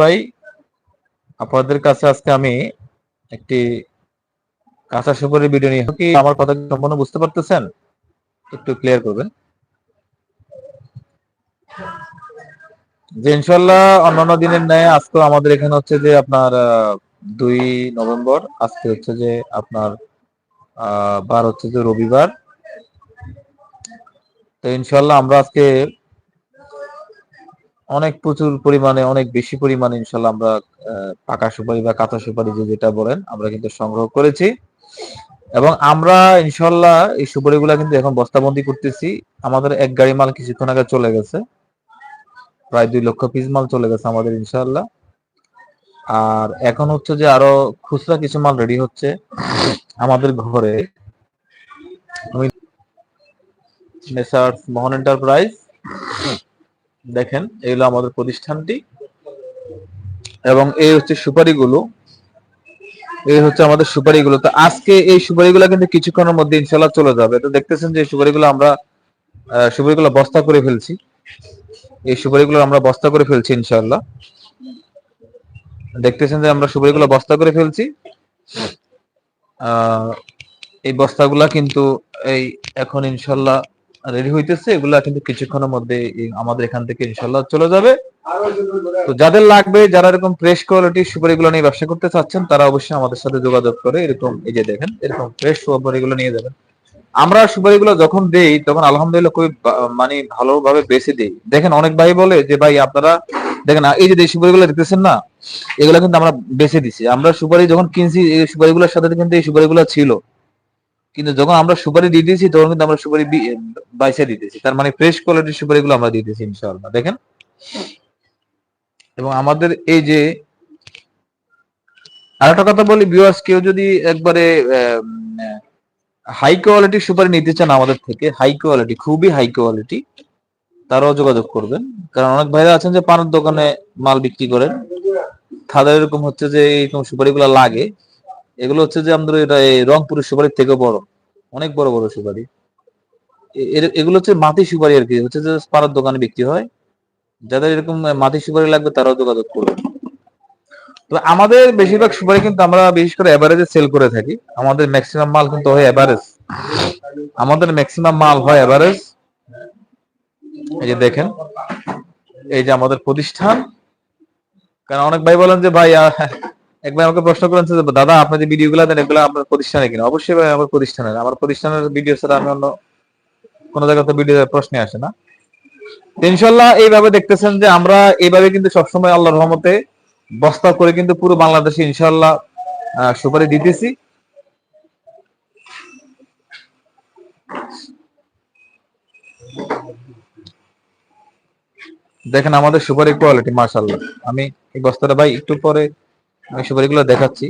ভাই, আপনাদের কাছে আজকে আমি একটি কাঁচা সুপারি ভিডিও নিয়ে কি আমার কথা সম্পূর্ণ বুঝতে পারতেছেন? একটু ক্লিয়ার করবেন। যে ইনশাল্লাহ অন্যান্য দিনের ন্যায় আজকে আমাদের এখানে হচ্ছে যে আপনার দুই নভেম্বর, আজকে হচ্ছে যে আপনার বার হচ্ছে যে রবিবার। তো ইনশাল্লাহ আমরা আজকে অনেক প্রচুর পরিমাণে, অনেক বেশি পরিমাণে ইনশাল্লাহ আমরা পাকা সুপারি বা কাঁচা সুপারি যে যেটা বলেন, আমরা কিন্তু সংগ্রহ করেছি। এবং আমরা ইনশাল্লাহ এই সুপারিগুলা কিন্তু এখন বস্তাবন্দি করতেছি। আমাদের এক গাড়ি মাল কিছুক্ষণ আগে চলে গেছে। প্রায় দুই লক্ষ পিস মাল চলে গেছে আমাদের ইনশাল্লাহ। আর এখন হচ্ছে যে আরও খুচরা কিছু মাল রেডি হচ্ছে আমাদের ঘরে। আমি মোহন এন্টারপ্রাইজ দেখেন এগুলো আমাদের প্রতিষ্ঠানটি। এবং এই হচ্ছে সুপারিগুলো। এই হচ্ছে আমাদের সুপারিগুলো। তো আজকে এই সুপারিগুলো কিন্তু কিছুক্ষণের মধ্যে ইনশাল্লাহ চলে যাবে। তো দেখতেছেন যে সুপারিগুলো আমরা সুপারিগুলো বস্তা করে ফেলছি। এই সুপারিগুলো আমরা বস্তা করে ফেলছি ইনশাল্লাহ দেখতেছেন যে আমরা সুপারিগুলো বস্তা করে ফেলছি। আহ, এই বস্তাগুলা কিন্তু এই এখন ইনশাল্লাহ রেডি হইতেছে, এগুলা কিন্তু কিছুক্ষণের মধ্যে আমাদের এখান থেকে ইনশাল্লাহ চলে যাবে। তো যাদের লাগবে, যারা এরকম ফ্রেশ কোয়ালিটির সুপারিগুলো নিয়ে ব্যবসা করতে চাচ্ছেন, তারা অবশ্যই আমাদের সাথে যোগাযোগ করে এরকম এই যে দেখেন, এরকম ফ্রেশ সুপারিগুলো নিয়ে যাবেন। আমরা সুপারিগুলো যখন দেই, তখন আলহামদুলিল্লাহ খুবই মানে ভালোভাবে বেছে দেই। দেখেন অনেক ভাই বলে যে, ভাই, আপনারা দেখেন এই যে সুপারিগুলো দিতেছেন না, এগুলো কিন্তু আমরা বেছে দিছি। আমরা সুপারি যখন কিনছি, এই সুপারিগুলোর সাথে কিন্তু এই সুপারিগুলো ছিল। কিন্তু যখন আমরা সুপারি দিয়েছি, তখন কিন্তু আমরা সুপারি বাইসে দিতেছি তার মানে ফ্রেশ কোয়ালিটির সুপারিগুলো আমরা দিতেছি ইনশাআল্লাহ। দেখেন? এবং আমাদের এই যে আরেকটা কথা বলি ভিউয়ার্স কেউ যদি একবারে হাই কোয়ালিটির সুপারি নিতে চান আমাদের থেকে হাই কোয়ালিটি খুবই হাই কোয়ালিটি তারাও যোগাযোগ করবেন। কারণ অনেক ভাইরা আছেন যে পানের দোকানে মাল বিক্রি করেন। তাদের এরকম হচ্ছে যে এরকম সুপারিগুলো লাগে। এগুলো হচ্ছে যে আমাদের এটা রংপুরের সুপারির থেকে বড়, অনেক বড় বড় সুপারি। এগুলো হচ্ছে মাটি সুপারি আর কি, হচ্ছে যে পানের দোকানে বিক্রি হয়। যাদের এরকম মাটি সুপারি লাগবে তারাও যোগাযোগ করবেন তো আমাদের বেশিরভাগ সুপারি কিন্তু আমরা বিশেষ করে এভারেজে সেল করে থাকি। আমাদের ম্যাক্সিমাম মাল কিন্তু হয় এভারেজ আমাদের ম্যাক্সিমাম মাল হয় এভারেজ এই যে দেখেন, এই যে আমাদের প্রতিষ্ঠান। কারণ অনেক ভাই বলেন যে ভাই আহ, এক আমাকে প্রশ্ন করেন যে দাদা আপনি যে ভিডিও গুলা দেন এগুলো আপনার প্রতিষ্ঠানে কিনা? অবশ্যই ভাই আমার প্রতিষ্ঠানের আমার প্রতিষ্ঠানের ভিডিও ছাড়া আমি অন্য কোনো জায়গাতে ভিডিও প্রশ্নে আসে না। ইনশাল্লাহ এইভাবে দেখতেছেন যে আমরা এইভাবে কিন্তু সবসময় আল্লাহর রহমতে বস্তা করে কিন্তু পুরো বাংলাদেশে ইনশাল্লাহ সুপারি দিতেছি। দেখেন আমাদের সুপারি কোয়ালিটি মাশাল্লাহ আমি এই বস্তাটা ভাই একটু পরে আমি সুপারিগুলো দেখাচ্ছি।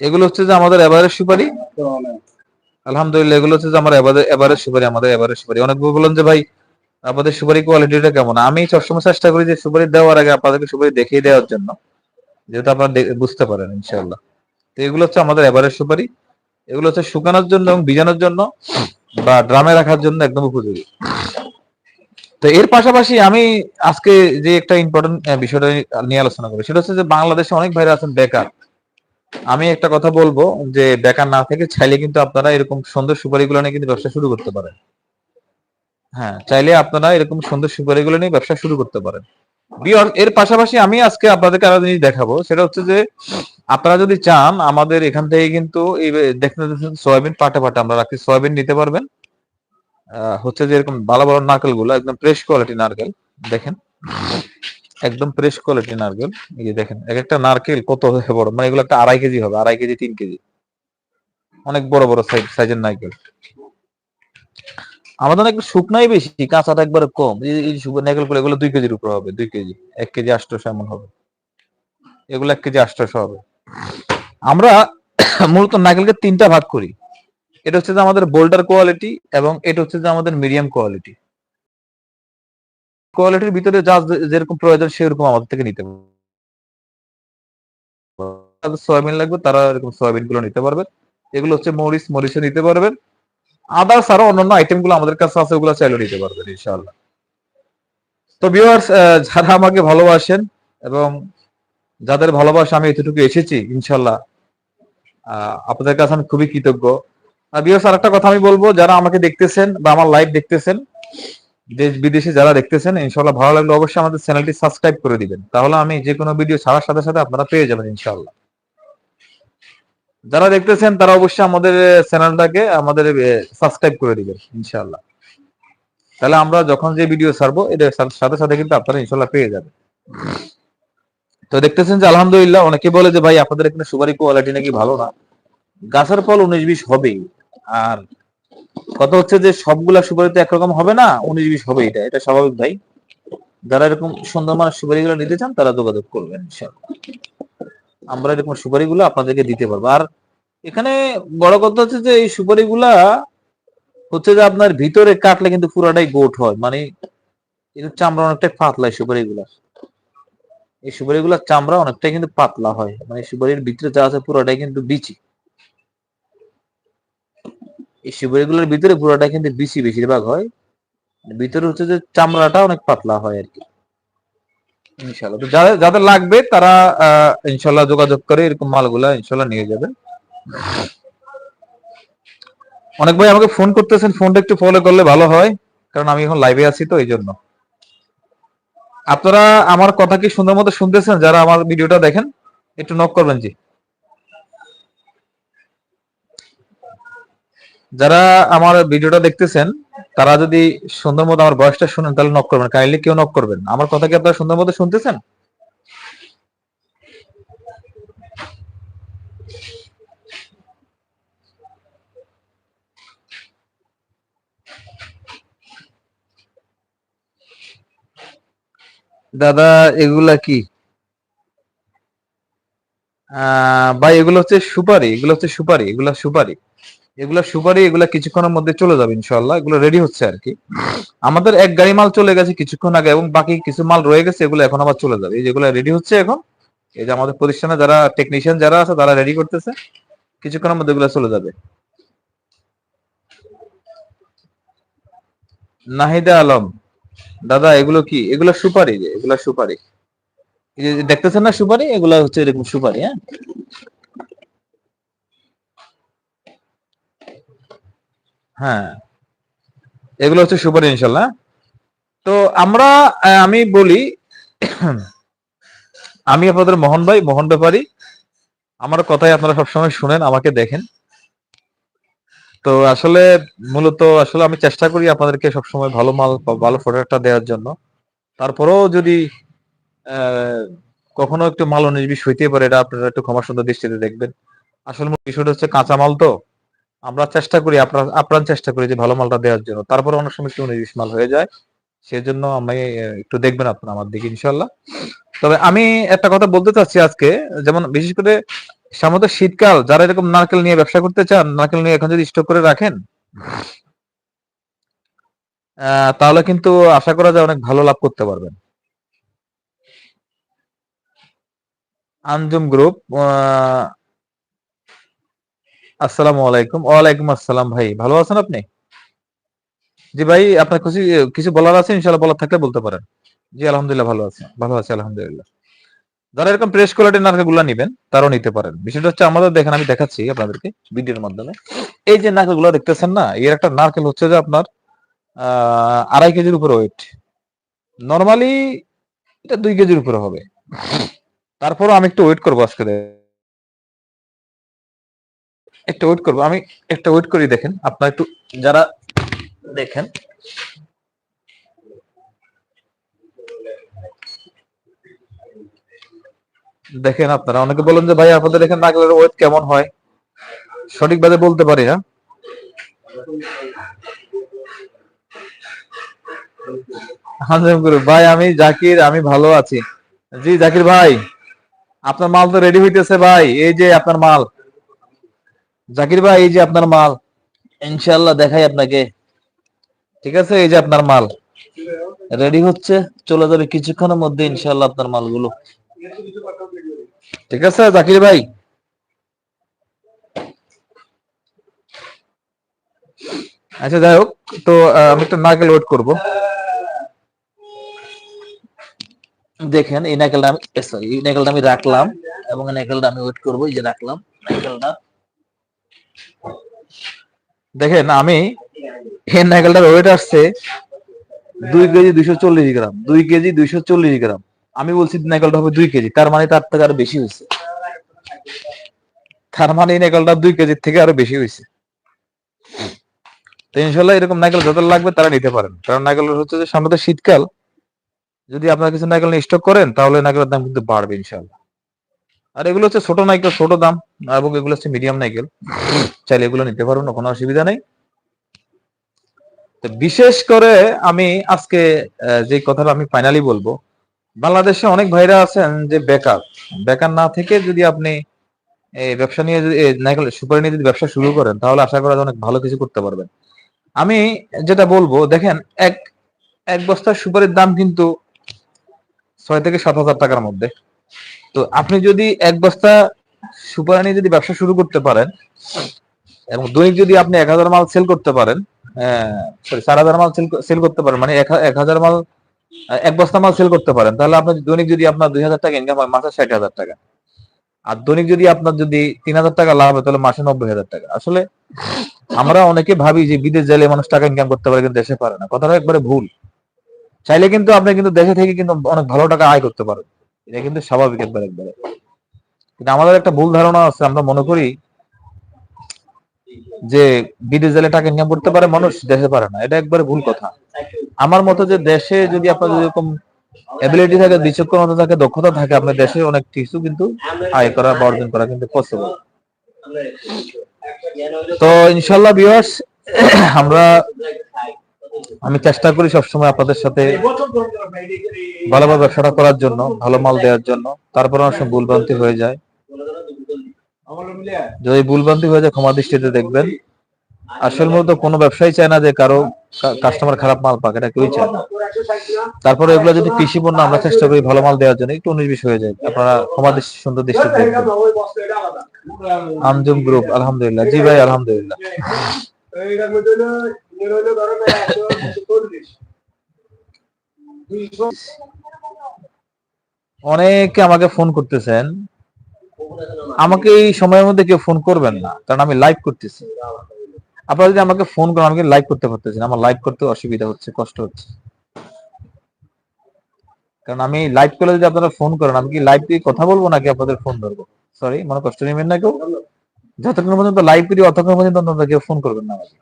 এগুলো হচ্ছে যে আমাদের এভারেজ সুপারি। আলহামদুলিল্লাহ, এগুলো হচ্ছে যে আমার এভারেজ সুপারি, আমাদের এভারেজ সুপারি। অনেক বললেন যে, ভাই আপনাদের সুপারি কোয়ালিটিটা কেমন? আমি সবসময় চেষ্টা করি যে সুপারি দেওয়ার আগে আপনাদেরকে সুপারি দেখিয়ে দেওয়ার জন্য, যেহেতু আপনারা বুঝতে পারেন, ইনশাআল্লাহ। তো এগুলো হচ্ছে আমাদের এভারেজ সুপারি। এগুলো হচ্ছে শুকানোর জন্য এবং ভিজানোর জন্য বা ড্রামে রাখার জন্য একদম উপযোগী। তো এর পাশাপাশি আমি আজকে যে একটা ইম্পর্টেন্ট বিষয়টা নিয়ে আলোচনা করি, সেটা হচ্ছে যে বাংলাদেশে অনেক ভাইরা আছেন বেকার। আমি একটা কথা বলব যে বেকার না থেকে চাইলে কিন্তু আপনারা এরকম সুন্দর সুপারিগুলো নিয়ে কিন্তু ব্যবসা শুরু করতে পারেন। হ্যাঁ চাইলে আপনারা এরকম সুন্দর সুপারিগুলো নিয়ে ব্যবসা শুরু করতে পারেন। এর পাশাপাশি আমি আজকে আপনাদেরকে আরও জিনিস দেখাবো, সেটা হচ্ছে যে আপনারা যদি চান, আমাদের এখান থেকে কিন্তু দেখতে সয়াবিন পাটে পাটে আমরা রাখি সয়াবিন নিতে পারবেন। হচ্ছে যে এরকম ভালো ভালো নারকেলগুলো একদম ফ্রেশ কোয়ালিটি নারকেল, দেখেন। একদম ফ্রেশ কোয়ালিটি নারকেল। এই যে দেখেন, এক একটা নারকেল কত বড় মানে এগুলো একটা আড়াই কেজি হবে, আড়াই কেজি, তিন কেজি। অনেক বড় বড় সাইজের নারকেল। আমাদের একটু শুকনাই বেশি, কাঁচাটা একবারে কম। এই নারকেলগুলো এগুলো দুই কেজির উপর হবে, দুই কেজি। এক কেজি আটশোশো এমন হবে। এগুলো এক কেজি আটশোশো হবে। আমরা মূলত নারকেলকে তিনটা ভাগ করি। এটা হচ্ছে যে আমাদের বোল্ডার কোয়ালিটি এবং এটা হচ্ছে যে আমাদের মিডিয়াম কোয়ালিটি কোয়ালিটির ভিতরে যা যেরকম প্রয়োজন সেরকম আমাদের থেকে নিতে পারবে। সয়াবিন লাগবে, তারা এরকম সয়াবিনগুলো নিতে পারবেন এগুলো হচ্ছে মরিচ মরিচে নিতে পারবেন আদার্স আরও অন্যান্য আইটেমগুলো আমাদের কাছে আছে, ওগুলো চাইলে নিতে পারবেন, ইনশাআল্লাহ। তো ভিউয়ার্স যারা আমাকে ভালোবাসেন এবং যাদের ভালোবাসা আমি এতটুকু এসেছি ইনশাল্লাহ আপনাদের কাছে আমি খুবই কৃতজ্ঞ। বিয়স আর কথা আমি বলব, যারা আমাকে দেখতেছেন বা আমার লাইভ দেখতেছেন, দেশ বিদেশে যারা দেখতেছেন ইনশাল্লাহ ভালো লাগলে অবশ্যই আমাদের চ্যানেলটি সাবস্ক্রাইব করে দিবেন। তাহলে আমি যে কোনো ভিডিও ছাড়ার সাথে সাথে আপনারা পেয়ে যাবেন ইনশাল্লাহ যারা দেখতেছেন, তারা অবশ্যই আমাদের চ্যানেলটাকে আমাদের সাবস্ক্রাইব করে দিবেন ইনশাল্লাহ তাহলে আমরা যখন যে ভিডিও ছাড়বো সাথে সাথে সাথে কিন্তু আপনারা ইনশাল্লাহ পেয়ে যাবেন। তো দেখতেছেন যে আলহামদুলিল্লাহ, অনেকে বলে যে, ভাই, আপনাদের এখানে সুপারি কোয়ালিটি নাকি ভালো না? গাছের ফল উনিশ বিশ হবেই। আর কথা হচ্ছে যে সবগুলা সুপারি তো একরকম হবে না, উনিশ বিশ হবে এটা এটা স্বাভাবিক ভাই। যারা এরকম সুন্দর মানের সুপারি গুলো নিতে চান, তারা যোগাযোগ করবেন। আমরা এরকম সুপারি গুলো আপনাদেরকে দিতে পারব। আর এখানে বড় কথা হচ্ছে যে এই সুপারি গুলা হচ্ছে যে আপনার ভিতরে কাটলে কিন্তু পুরাটাই গোট হয়। মানে এর চামড়া অনেকটাই পাতলা এই সুপারি গুলা এই সুপারি গুলার চামড়া অনেকটাই কিন্তু পাতলা হয়। মানে সুপারির ভিতরে যা আছে পুরোটাই কিন্তু বিচি। এই সুপারি গুলোর ভিতরে পুরোটা কিন্তু বিচি বেশিরভাগ হয়। ভিতরে হচ্ছে যে চামড়াটা অনেক পাতলা হয় আর কি। ইনশাল্লাহ যাদের যাদের লাগবে তারা ইনশাল্লাহ যোগাযোগ করে এরকম মালগুলা ইনশাল্লাহ নিয়ে যাবেন অনেক ভাই আমাকে ফোন করতেছেন, ফোনটা একটু ফলো করলে ভালো হয়, কারণ আমি এখন লাইভে আছি তো এই জন্য আপনারা আমার কথা কি সুন্দর মতো শুনতেছেন? যারা আমার ভিডিওটা দেখেন, একটু নক করবেন জি। যারা আমার ভিডিওটা দেখতেছেন, তারা যদি সুন্দর মতো আমার বয়সটা শুনেন, তাহলে নক করবেন। কাইন্ডলি কেউ নক করবেন। আমার কথা কি আপনারা সুন্দর মতো শুনতেছেন? দাদা, এগুলা কি? ভাই, এগুলো হচ্ছে সুপারি, এগুলো হচ্ছে সুপারি, এগুলা সুপারি। এগুলা সুপারি এগুলা কিছুক্ষণের মধ্যে চলে যাবে ইনশাল্লাহ এগুলো রেডি হচ্ছে আর কি। আমাদের এক গাড়ি মাল চলে গেছে কিছুক্ষণ আগে এবং বাকি কিছু মাল রয়ে গেছে, এগুলো এখন আবার চলে যাবে। এই যেগুলো রেডি হচ্ছে এখন, এই যে আমাদের প্রতিষ্ঠানে যারা টেকনিশিয়ান যারা আছে, তারা রেডি করতেছে, কিছুক্ষণের মধ্যে এগুলো চলে যাবে। নাহিদা আলম, দাদা এগুলো কি? এগুলো সুপারি যে, এগুলো সুপারি। দেখতেছেন না সুপারি? এগুলা হচ্ছে এরকম সুপারি হ্যাঁ? হ্যাঁ। এগুলো হচ্ছে সুপারি ইনশাল্লাহ তো আমরা আমি বলি, আমি আপনাদের মোহন ভাই, মোহন ব্যাপারী। আমার কথাই আপনারা সবসময় শুনেন, আমাকে দেখেন। তো আসলে মূলত আসলে আমি চেষ্টা করি আপনাদেরকে সবসময় ভালো মাল, ভালো প্রোডাক্টটা দেওয়ার জন্য। তারপরেও যদি কখনো একটু মাল বিশ হইতে পারে, এটা আপনারা একটু ক্ষমা সুন্দর দৃষ্টিতে দেখবেন। আসলে বিষয়টা হচ্ছে কাঁচা মাল তো। আমরা চেষ্টা করি, আপনার আপ্রাণ চেষ্টা করি যে ভালো মালটা দেওয়ার জন্য। তারপরে অনেক সময় একটু উনিশ মাল হয়ে যায়, সেজন্য আমি একটু দেখবেন আপনার আমার দিকে ইনশাল্লাহ তবে আমি একটা কথা বলতে চাচ্ছি আজকে, যেমন বিশেষ করে সামনে শীতকাল, যারা এরকম নারকেল নিয়ে ব্যবসা করতে চান, নারকেল নিয়ে এখন যদি স্টক করে রাখেন তাহলে কিন্তু আশা করা যায় অনেক ভালো লাভ করতে পারবেন। আঞ্জুম গ্রুপ আসসালামু আলাইকুম। ওয়ালাইকুম আসসালাম ভাই, ভালো আছেন আপনি? জি ভাই, আপনার কিছু কিছু বলার আছে? ইনশাআল্লাহ বলার থাকলে বলতে পারেন। জি, আলহামদুলিল্লাহ ভালো আছে ভালো আছে, আলহামদুলিল্লাহ। যারা এরকম প্রেস কোয়ালিটির নারকেলগুলা নিবেন, তারাও নিতে পারেন। বিষয়টা হচ্ছে আমাদের, দেখেন আমি দেখাচ্ছি আপনাদেরকে ভিডিওর মাধ্যমে। এই যে নারকেলগুলা দেখতেছেন না, এর একটা নারকেল হচ্ছে যে আপনার আড়াই কেজির উপরে ওয়েট নর্মালি এটা দুই কেজির উপরে হবে। তারপরও আমি একটু ওয়েট করব আজকে একটু ওয়েট করব। আমি একটা ওয়েট করি, দেখেন। আপনার একটু যারা দেখেন। দেখেন আপনারা, অনেকে বলেন যে, ভাই, আপনাদের এখানে নারকেলের ওয়েট কেমন হয়? সঠিকভাবে বলতে পারি না। ভাই, আমি জাকির, আমি ভালো আছি। জি, জাকির ভাই, আপনার মাল তো রেডি হইতেছে, ভাই। এই যে, আপনার মাল। জাকির ভাই, এই যে আপনার মাল, ইনশাআল্লাহ দেখাই আপনাকে। ঠিক আছে? এই যে আপনার মাল। রেডি হচ্ছে। চলে যাবে কিছুক্ষণের মধ্যে ইনশাআল্লাহ আপনার মালগুলো। ঠিক আছে, জাকির ভাই? আচ্ছা যাই হোক, তো আমি একটা নাকেল ওয়েট করব। দেখেন, এই নাইকেলটা আমি সরি এই নাইকেলটা আমি রাখলাম এবং এই নাইকেলটা আমি ওয়েট করব। এই যে রাখলাম নাইকেলটা দেখেন আমি এই নাইকেলটার ওয়েট আসছে দুই কেজি দুইশো চল্লিশ গ্রাম, দুই কেজি দুইশো চল্লিশ গ্রাম। আমি বলছি নাইকেলটা হবে দুই কেজি, তার মানে তার থেকে আরও বেশি হয়েছে। তার মানে এই নাইকেলটা দুই কেজির থেকে আরও বেশি হয়েছে। তো ইনশাল্লাহ এরকম নাইকেল যত লাগবে তারা নিতে পারেন। কারণ নাইকেল হচ্ছে যে সামনে শীতকাল। যদি আপনারা কিছু নাইকেল স্টক করেন, তাহলে নাইকেলের দাম কিন্তু বাড়বে ইনশাল্লাহ আর এগুলো হচ্ছে ছোট নাইকেল, ছোট দাম। এবং এগুলো হচ্ছে মিডিয়াম নাইকেল। চাইলে এগুলো নিতে পারবেন কোনো অসুবিধা নেই। তো বিশেষ করে আমি আজকে যে কথাটা আমি ফাইনালি বলব, বাংলাদেশে অনেক ভাইরা আছেন যে বেকার। বেকার না থেকে যদি আপনি এই ব্যবসা নিয়ে যদি নাইকেল, সুপারি নিয়ে যদি ব্যবসা শুরু করেন, তাহলে আশা করা অনেক ভালো কিছু করতে পারবেন। আমি যেটা বলব, দেখেন, এক এক বস্তার সুপারির দাম কিন্তু ছয় থেকে সাত হাজার টাকার মধ্যে। তো আপনি যদি এক বস্তা সুপারি নিয়ে যদি ব্যবসা শুরু করতে পারেন, এবং দৈনিক যদি আপনি এক হাজার মাল সেল করতে পারেন সরি চার হাজার মাল সেল করতে পারেন মানে এক হাজার মাল, এক বস্তা মাল সেল করতে পারেন, তাহলে আপনার দৈনিক যদি আপনার দুই হাজার টাকা ইনকাম হয়, মাসে ষাট হাজার টাকা। আর দৈনিক যদি আপনার যদি তিন হাজার টাকা লাভ হয়, তাহলে মাসে নব্বই হাজার টাকা। আসলে আমরা অনেকে ভাবি যে বিদেশ গেলে মানুষ টাকা ইনকাম করতে পারে, কিন্তু দেশে পারে না। কথাটা একবারে ভুল। চাইলে কিন্তু আপনি কিন্তু দেশে থেকে কিন্তু অনেক ভালো টাকা আয় করতে পারেন। এটা কিন্তু স্বাভাবিক একবার একবারে। কিন্তু আমাদের একটা ভুল ধারণা আছে, আমরা মনে করি যে বিদেশ জেলে টাকা ইনকাম করতে পারে মানুষ, দেশে পারে না। এটা একবারে ভুল কথা। আমার মতো যে দেশে যদি আপনার যেরকম এবিলিটি থাকে, বিচক্ষণতা থাকে, দক্ষতা থাকে, আপনার দেশে অনেক কিছু কিন্তু আয় করা বা অর্জন করা কিন্তু পসিবল তো ইনশাল্লাহ ভিউয়ার্স আমরা আমি চেষ্টা করি সবসময় আপনাদের সাথে ভালোভাবে ব্যবসাটা করার জন্য, ভালো মাল দেওয়ার জন্য। তারপর অনেক সময় ভুলভ্রান্তি হয়ে যায়। যদি ভুলভ্রান্তি হয়ে যায়, ক্ষমা দৃষ্টিতে দেখবেন। আসল মূলত কোনো ব্যবসায়ী চায় না যে কারও কাস্টমার খারাপ মাল পাক, এটা কেউই চায় না। তারপরে এগুলো যদি কৃষি পণ্য আমরা চেষ্টা করি ভালো মাল দেওয়ার জন্য, একটু উনিশ বিশ হয়ে যায়। আপনারা ক্ষমা দৃষ্টি, সুন্দর দৃষ্টিতে দেখবেন। আঞ্জুম গ্রুপ, আলহামদুলিল্লাহ। জি ভাই, আলহামদুলিল্লাহ। অনেকে আমাকে ফোন করতেছেন। আমাকে এই সময়ের মধ্যে কেউ ফোন করবেন না, কারণ আমি লাইভ করতেছি। আপনারা যদি আমাকে ফোন করেন, আমাকে লাইভ করতে পারতেছি না আমার লাইভ করতে অসুবিধা হচ্ছে, কষ্ট হচ্ছে। কারণ আমি লাইভ করলে যদি আপনারা ফোন করেন, আমি কি লাইভ দিয়ে কথা বলব নাকি আপনাদের ফোন ধরবো? সরি মনে কষ্ট নেবেন না কেউ? যতক্ষণ পর্যন্ত লাইভ করি, অতক্ষণ পর্যন্ত আপনারা কেউ ফোন করবেন না আমাকে।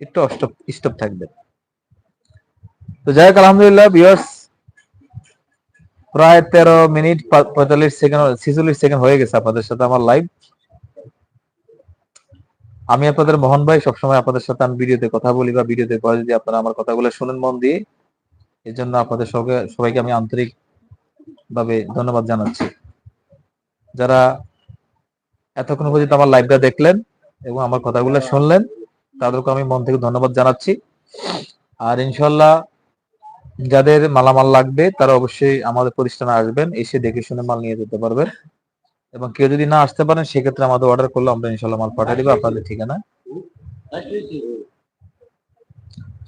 একটু স্টপ থাকবে। তো যাই হোক, আলহামদুলিল্লাহ বিয়ার্স প্রায় তেরো মিনিট পঁয়তাল্লিশ সেকেন্ড ছিচল্লিশ সেকেন্ড হয়ে গেছে আপনাদের সাথে আমার লাইভ আমি আপনাদের মোহন ভাই, সবসময় আপনাদের সাথে আমি ভিডিওতে কথা বলি বা ভিডিওতে পরে যদি আপনারা আমার কথাগুলো শুনেন মন দিয়ে। এই জন্য আপনাদের সবাইকে সবাইকে আমি আন্তরিক ভাবে ধন্যবাদ জানাচ্ছি। যারা এতক্ষণ পর্যন্ত আমার লাইভটা দেখলেন এবং আমার কথাগুলো শুনলেন তাদেরকে আমি মন থেকে ধন্যবাদ জানাচ্ছি। আর ইনশাল্লাহ যাদের মালামাল লাগবে, তারা অবশ্যই আমাদের প্রতিষ্ঠানে আসবেন, এসে দেখে শুনে মাল নিয়ে যেতে পারবেন। এবং কেউ যদি না আসতে পারেন, সেক্ষেত্রে আমাদের অর্ডার করলে আমরা ইনশাল্লাহ মাল পাঠিয়ে দিব আপনাদের ঠিকানা।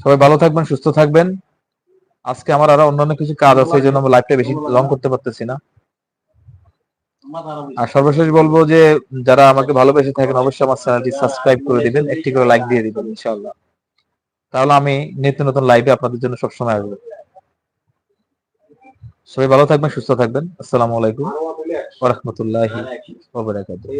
সবাই ভালো থাকবেন, সুস্থ থাকবেন। আজকে আমার আরও অন্যান্য কিছু কাজ আছে, এই জন্য আমি লাইভটা বেশি লং করতে পারতেছি না। আর সর্বশেষ বলব যে, যারা আমাকে ভালোবেসে থাকেন, অবশ্যই আমার চ্যানেলটি সাবস্ক্রাইব করে দিবেন, একটি করে লাইক দিয়ে দিবেন, ইনশাআল্লাহ। তাহলে আমি নিত্য নতুন লাইভে আপনাদের জন্য সবসময় আসব। সবাই ভালো থাকবেন, সুস্থ থাকবেন। আসসালামু আলাইকুম ওয়া রাহমাতুল্লাহি ওয়া বারাকাতুহু।